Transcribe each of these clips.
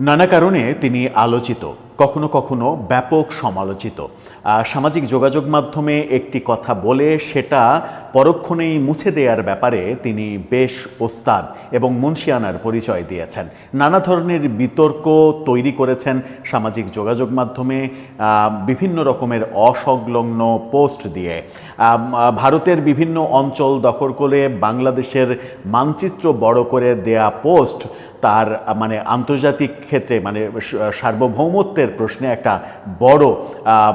নানা কারণে তিনি আলোচিত। কখনো কখনো ব্যাপক সমালোচিত। সামাজিক যোগাযোগ মাধ্যমে একটি কথা বলে সেটা পরক্ষণেই মুছে দেওয়ার ব্যাপারে তিনি বেশ ওস্তাদ এবং মুন্সিয়ানার পরিচয় দিয়েছেন। নানা ধরনের বিতর্ক তৈরি করেছেন সামাজিক যোগাযোগ মাধ্যমে বিভিন্ন রকমের অসংলগ্ন পোস্ট দিয়ে। ভারতের বিভিন্ন অঞ্চল দখল করে বাংলাদেশের মানচিত্র বড় করে দেয়া পোস্ট তার মানে আন্তর্জাতিক ক্ষেত্রে মানে স- সার্বভৌমত্বের প্রশ্নে একটা বড়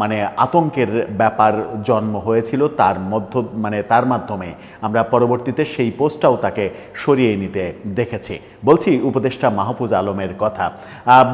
মানে আতঙ্কের ব্যাপার জন্ম হয়েছিল তার মধ্য মানে তার মাধ্যমে। আমরা পরবর্তীতে সেই পোস্টটাও তাকে সরিয়ে নিতে দেখেছি। বলছি উপদেষ্টা মাহফুজ আলমের কথা।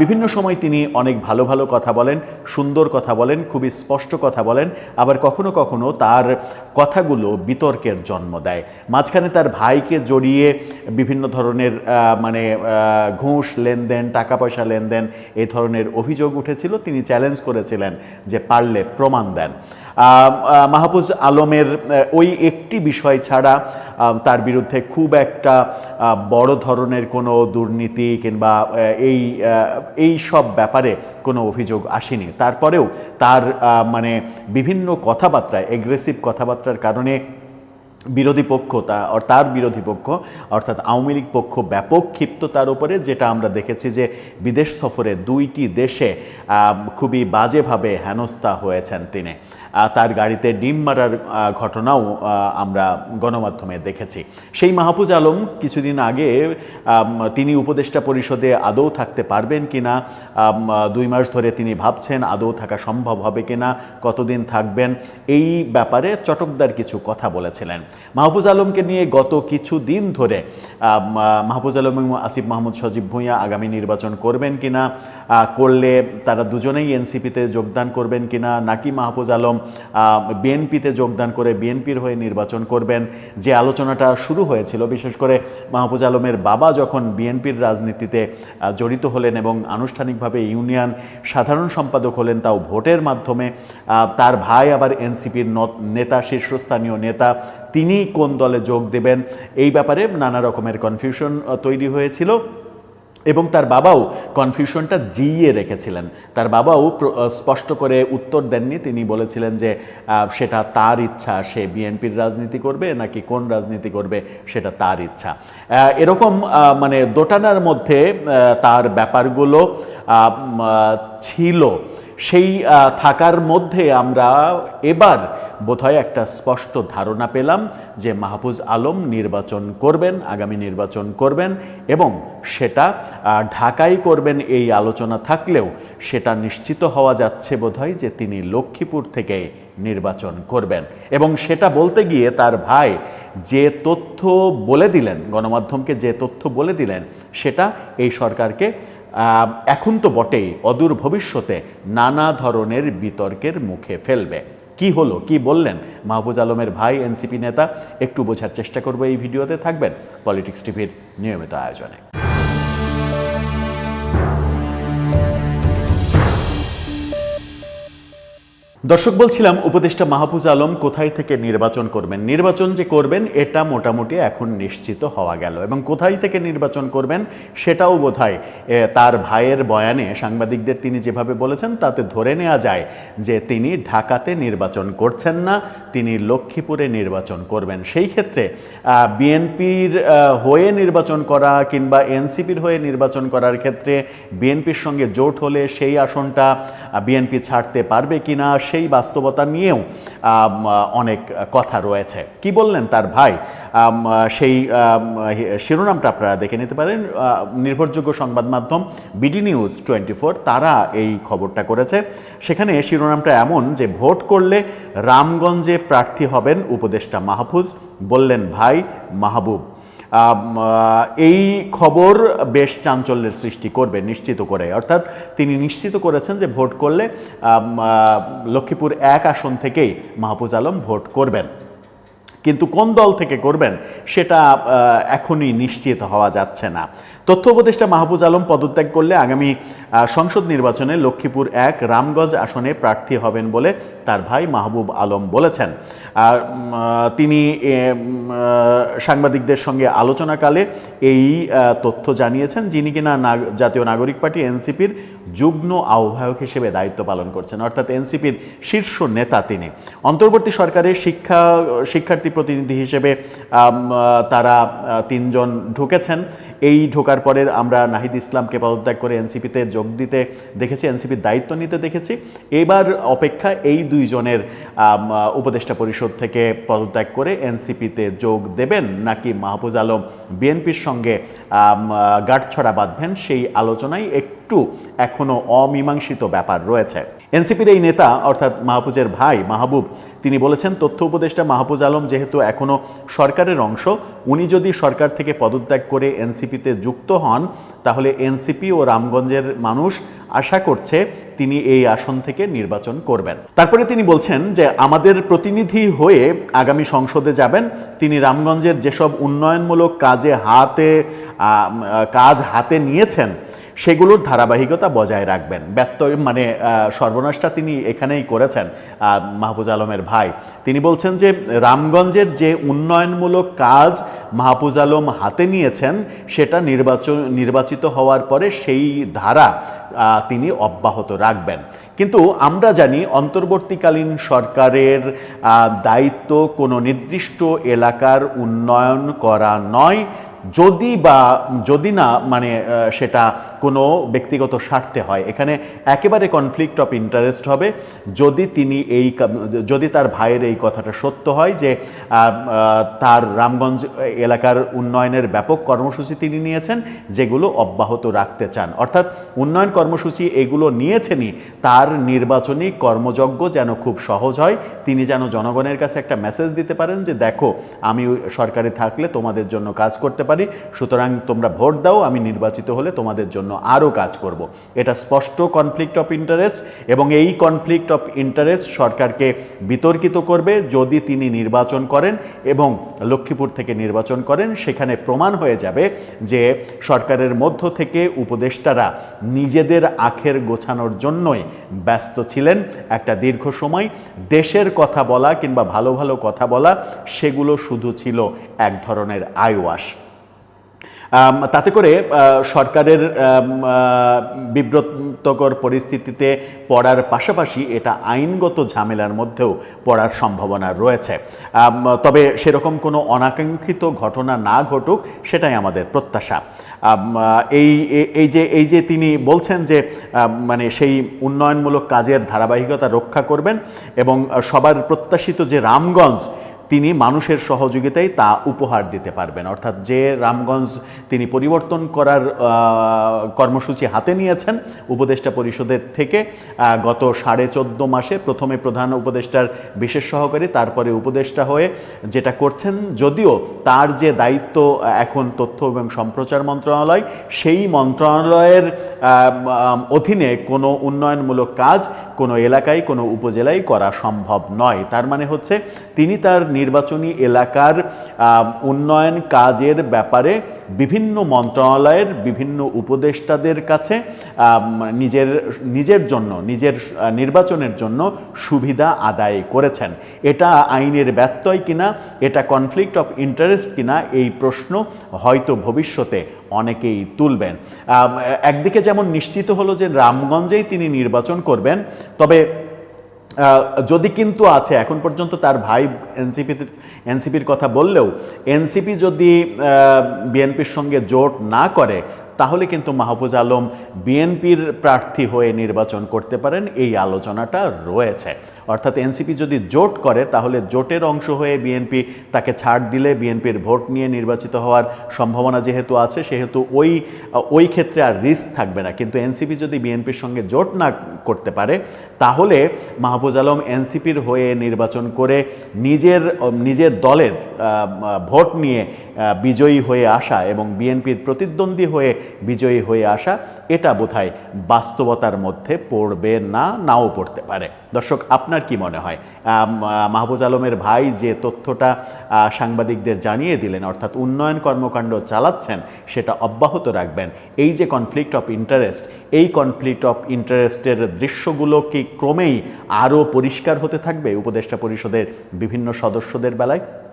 বিভিন্ন সময় তিনি অনেক ভালো ভালো কথা বলেন, সুন্দর কথা বলেন, খুবই স্পষ্ট কথা বলেন, আবার কখনো কখনো তার কথাগুলো বিতর্কের জন্ম দেয়। মাঝখানে তার ভাইকে জড়িয়ে বিভিন্ন ধরনের মানে ঘুষ, লেনদেন, টাকা পয়সা লেনদেন এই ধরনের অভিযোগ উঠেছিল, তিনি চ্যালেঞ্জ করেছিলেন যে পারলে প্রমাণ দেন। মাহফুজ আলমের ওই একটি বিষয় ছাড়া তার বিরুদ্ধে খুব একটা বড় ধরনের কোনো দুর্নীতি কিংবা এই এই সব ব্যাপারে কোনো অভিযোগ আসেনি। তারপরেও তার মানে বিভিন্ন কথাবার্তায় এগ্রেসিভ কথাবার্তার কারণে বিরোধী পক্ষ তা তার বিরোধী পক্ষ অর্থাৎ আওয়ামী লীগ পক্ষ ব্যাপক ক্ষিপ্ত তার উপরে যেটা আমরা দেখেছি যে বিদেশ সফরে দুইটি দেশে খুবই বাজেভাবে হেনস্থা হয়েছেন তিনি। তার গাড়িতে ডিম মারার ঘটনাও আমরা গণমাধ্যমে দেখেছি। সেই মাহফুজ আলম কিছুদিন আগে তিনি উপদেষ্টা পরিষদে আদৌ থাকতে পারবেন কিনা আম, দুই মাস ধরে তিনি ভাবছেন আদৌ থাকা সম্ভব হবে কিনা কতদিন থাকবেন এই ব্যাপারে চটকদার কিছু কথা বলেছিলেন। মাহফুজ আলমকে নিয়ে গত কিছু দিন ধরে মাহফুজ আলম এবং আসিফ মাহমুদ সজীব ভূঁইয়া আগামী নির্বাচন করবেন কিনা করলে তারা দুজনেই এনসিপিতে যোগদান করবেন কিনা, নাকি মাহফুজ আলম বিএনপিতে যোগদান করে বিএনপির হয়ে নির্বাচন করবেন, যে আলোচনাটা শুরু হয়েছিল, বিশেষ করে মাহফুজ আলমের বাবা যখন বিএনপির রাজনীতিতে জড়িত হলেন এবং আনুষ্ঠানিকভাবে ইউনিয়ন সাধারণ সম্পাদক হলেন তাও ভোটের মাধ্যমে তার ভাই আবার এনসিপির নেতা, শীর্ষস্থানীয় নেতা তিনি কোন দলে যোগ দেবেন? এই ব্যাপারে নানা রকমের কনফিউশন তৈরি হয়েছিল এবং তার বাবাও কনফিউশনটা জিইয়ে রেখেছিলেন। তার বাবাও স্পষ্ট করে উত্তর দেননি। তিনি বলেছিলেন যে সেটা তার ইচ্ছা, সে বিএনপির রাজনীতি করবে নাকি কোন রাজনীতি করবে সেটা তার ইচ্ছা। এরকম মানে দোটানার মধ্যে তার ব্যাপারগুলো ছিল। সেই থাকার মধ্যে আমরা এবার বোধহয় একটা স্পষ্ট ধারণা পেলাম যে মাহফুজ আলম নির্বাচন করবেন, আগামী নির্বাচন করবেন এবং সেটা ঢাকাই করবেন এই আলোচনা থাকলেও সেটা নিশ্চিত হওয়া যাচ্ছে বোধহয় যে তিনি লক্ষ্মীপুর থেকে নির্বাচন করবেন। এবং সেটা বলতে গিয়ে তার ভাই যে তথ্য বলে দিলেন, গণমাধ্যমকে যে তথ্য বলে দিলেন, সেটা এই সরকারকে এখন তো বটেই, অদূর ভবিষ্যতে নানা ধরনের বিতর্কের মুখে ফেলবে। কি হলো, কি বললেন? মাহবুজ আলমের ভাই, এনসিপি নেতা, একটু বোঝার চেষ্টা করব এই ভিডিওতে, থাকবেন পলিটিক্স টিভির নিয়মিত আয়োজনে। দর্শক বলছিলাম উপদেষ্টা মাহফুজ আলম কোথায় থেকে নির্বাচন করবেন? নির্বাচন যে করবেন এটা মোটামুটি এখন নিশ্চিত হওয়া গেল। এবং কোথায় থেকে নির্বাচন করবেন সেটাও এ, তার ভাইয়ের বয়ানে সাংবাদিকদের তিনি যেভাবে বলেছেন তাতে ধরে নেওয়া যায় যে তিনি ঢাকাতে নির্বাচন করছেন না তিনি লক্ষ্মীপুরে নির্বাচন করবেন। সেই ক্ষেত্রে বিএনপির হয়ে নির্বাচন করা কিংবা এনসিপির হয়ে নির্বাচন করার ক্ষেত্রে বিএনপির সঙ্গে জোট হলে সেই আসনটা বিএনপি ছাড়তে পারবে কিনা সেই বাস্তবতা নিয়েও অনেক কথা রয়েছে। কি বললেন তার ভাই? সেই শিরোনামটা আপনারা দেখে নিতে পারেন। নির্ভরযোগ্য সংবাদ মাধ্যম বিডি নিউজ টোয়েন্টি ফোর তারা এই খবরটা করেছে। সেখানে শিরোনামটা এমন যে, ভোট করলে রামগঞ্জে প্রার্থী হবেন উপদেষ্টা মাহফুজ। বললেন ভাই মাহবুব। এই খবর বেশ চাঞ্চল্যের সৃষ্টি করবে নিশ্চিত করে। অর্থাৎ তিনি নিশ্চিত করেছেন যে ভোট করলে লক্ষ্মীপুর এক আসন থেকেই মাহফুজ আলম ভোট করবেন। কিন্তু কোন দল থেকে করবেন, সেটা এখনই নিশ্চিত হওয়া যাচ্ছে না। তথ্য উপদেষ্টা মাহফুজ আলম পদত্যাগ করলে আগামী সংসদ নির্বাচনে লক্ষ্মীপুর এক রামগঞ্জ আসনে প্রার্থী হবেন বলে তার ভাই মাহবুব আলম বলেছেন। আর তিনি সাংবাদিকদের সঙ্গে আলোচনাকালে এই তথ্য জানিয়েছেন, যিনি কিনা জাতীয় নাগরিক পার্টি এনসিপির যুগ্ম আহ্বায়ক হিসেবে দায়িত্ব পালন করছেন, অর্থাৎ এনসিপির শীর্ষ নেতা তিনি। অন্তর্বর্তী সরকারের শিক্ষা, শিক্ষার্থী প্রতিনিধি হিসেবে তারা তিনজন ঢুকেছেন। এই ঢোকার পরে আমরা নাহিদ ইসলামকে পদত্যাগ করে এনসিপিতে যোগ দিতে দেখেছি এনসিপির দায়িত্ব নিতে দেখেছি। এবার অপেক্ষা এই দুইজনের উপদেষ্টা পরিষদ থেকে পদত্যাগ করে এনসিপিতে যোগ দেবেন নাকি মাহফুজ আলম বিএনপির সঙ্গে গাঁটছড়া বাঁধবেন সেই আলোচনায় একটু এখনও অমীমাংসিত ব্যাপার রয়েছে। এনসিপির এই নেতা, অর্থাৎ মাহফুজের ভাই মাহবুব, তিনি বলেছেন, তথ্য উপদেষ্টা মাহফুজ আলম যেহেতু এখনও সরকারের অংশ, উনি যদি সরকার থেকে পদত্যাগ করে এনসিপিতে যুক্ত হন, তাহলে এনসিপি ও রামগঞ্জের মানুষ আশা করছে তিনি এই আসন থেকে নির্বাচন করবেন। তারপরে তিনি বলছেন যে, আমাদের প্রতিনিধি হয়ে আগামী সংসদে যাবেন। তিনি রামগঞ্জের যেসব উন্নয়নমূলক কাজে হাতে কাজ হাতে নিয়েছেন সেগুলোর ধারাবাহিকতা বজায় রাখবেন। ব্যর্থ মানে সর্বনাশটা তিনি এখানেই করেছেন মাহফুজ আলমের ভাই। তিনি বলছেন যে, রামগঞ্জের যে উন্নয়নমূলক কাজ মাহফুজ আলম হাতে নিয়েছেন, সেটা নির্বাচন, নির্বাচিত হওয়ার পরে সেই ধারা তিনি অব্যাহত রাখবেন। কিন্তু আমরা জানি অন্তর্বর্তীকালীন সরকারের দায়িত্ব কোনো নির্দিষ্ট এলাকার উন্নয়ন করা নয়। যদি বা, যদি না মানে সেটা কোনো ব্যক্তিগত স্বার্থে হয়। এখানে একেবারে কনফ্লিক্ট অফ ইন্টারেস্ট হবে। যদি তিনি এই যদি তার ভাইয়ের এই কথাটা সত্য হয় যে তার রামগঞ্জ এলাকার উন্নয়নের ব্যাপক কর্মসূচি তিনি নিয়েছেন, যেগুলো অব্যাহত রাখতে চান। অর্থাৎ উন্নয়ন কর্মসূচি এগুলো নিয়েছেনই। তার নির্বাচনী কর্মযজ্ঞ যেন খুব সহজ হয়। তিনি যেন জনগণের কাছে একটা মেসেজ দিতে পারেন যে, দেখো, আমি সরকারে থাকলে তোমাদের জন্য কাজ করতে পারি। সুতরাং তোমরা ভোট দাও, আমি নির্বাচিত হলে তোমাদের জন্য আরও কাজ করব। এটা স্পষ্ট কনফ্লিক্ট অফ ইন্টারেস্ট এবং এই কনফ্লিক্ট অফ ইন্টারেস্ট সরকারকে বিতর্কিত করবে যদি তিনি নির্বাচন করেন এবং লক্ষ্মীপুর থেকে নির্বাচন করেন সেখানে প্রমাণ হয়ে যাবে যে সরকারের মধ্য থেকে উপদেষ্টারা নিজেদের আখের গোছানোর জন্যই ব্যস্ত ছিলেন। একটা দীর্ঘ সময় দেশের কথা বলা কিংবা ভালো ভালো কথা বলা সেগুলো শুধু ছিল এক ধরনের আম, তাতে করে সরকারের বিব্রতকর পরিস্থিতিতে পড়ার পাশাপাশি এটা আইনগত ঝামেলার মধ্যেও পড়ার সম্ভাবনা রয়েছে। তবে সেরকম কোনো অনাকাঙ্ক্ষিত ঘটনা না ঘটুক, সেটাই আমাদের প্রত্যাশা। এই এই যে এই যে তিনি বলছেন যে মানে সেই উন্নয়নমূলক কাজের ধারাবাহিকতা রক্ষা করবেন এবং সবার প্রত্যাশিত যে রামগঞ্জ তিনি মানুষের সহযোগিতায় তা উপহার দিতে পারবেন। অর্থাৎ যে রামগঞ্জ তিনি পরিবর্তন করার কর্মসূচি হাতে নিয়েছেন উপদেষ্টা পরিষদের থেকে গত সাড়ে চোদ্দ মাসে প্রথমে প্রধান উপদেষ্টার বিশেষ সহকারী, তারপরে উপদেষ্টা হয়ে যেটা করছেন, যদিও তার যে দায়িত্ব এখন তথ্য এবং সম্প্রচার মন্ত্রণালয়, সেই মন্ত্রণালয়ের অধীনে কোনো উন্নয়নমূলক কাজ কোনো এলাকায়, কোনো উপজেলায় করা সম্ভব নয়। তার মানে হচ্ছে তিনি তার নির্বাচনী এলাকার উন্নয়ন কাজের ব্যাপারে বিভিন্ন মন্ত্রণালয়ের বিভিন্ন উপদেষ্টাদের কাছে নিজের নিজের জন্য, নিজের নির্বাচনের জন্য সুবিধা আদায় করেছেন। এটা আইনের ব্যত্যয় কিনা, এটা কনফ্লিক্ট অফ ইন্টারেস্ট কিনা, এই প্রশ্ন হয়তো ভবিষ্যতে অনেকেই তুলবেন। একদিকে যেমন নিশ্চিত হলো যে রামগঞ্জেই তিনি নির্বাচন করবেন, তবে যদি কিন্তু আছে, এখন পর্যন্ত তার ভাই এনসিপি এনসিপির কথা বললেও, এনসিপি যদি বিএনপির সঙ্গে জোট না করে তাহলে কিন্তু মাহফুজ আলম বিএনপির প্রার্থী হয়ে নির্বাচন করতে পারেন, এই আলোচনাটা রয়েছে। অর্থাৎ এনসিপি যদি জোট করে, তাহলে জোটের অংশ হয়ে বিএনপি তাকে ছাড় দিলে বিএনপির ভোট নিয়ে নির্বাচিত হওয়ার সম্ভাবনা যেহেতু আছে, সেহেতু ওই ওই ক্ষেত্রে আর রিস্ক থাকবে না। কিন্তু এনসিপি যদি বিএনপির সঙ্গে জোট না করতে পারে, তাহলে মাহফুজ আলম এনসিপির হয়ে নির্বাচন করে নিজের নিজের দলের ভোট নিয়ে বিজয়ী হয়ে আসা এবং বিএনপির প্রতিদ্বন্দ্বী হয়ে বিজয়ী হয়ে আসা, এটা বোধহয় বাস্তবতার মধ্যে পড়বে না, নাও পড়তে পারে। দর্শক, আপনার কি মনে হয়? মাহবুজ আলমের ভাই যে তথ্যটা সাংবাদিকদের জানিয়ে দিলেন, অর্থাৎ উন্নয়ন কর্মকাণ্ড চালাচ্ছেন, সেটা অব্যাহত রাখবেন। এই যে কনফ্লিক্ট অফ ইন্টারেস্ট এই কনফ্লিক্ট অফ ইন্টারেস্টের দৃশ্যগুলো কি ক্রমেই আরও পরিষ্কার হতে থাকবে উপদেষ্টা পরিষদের বিভিন্ন সদস্যদের বেলায়?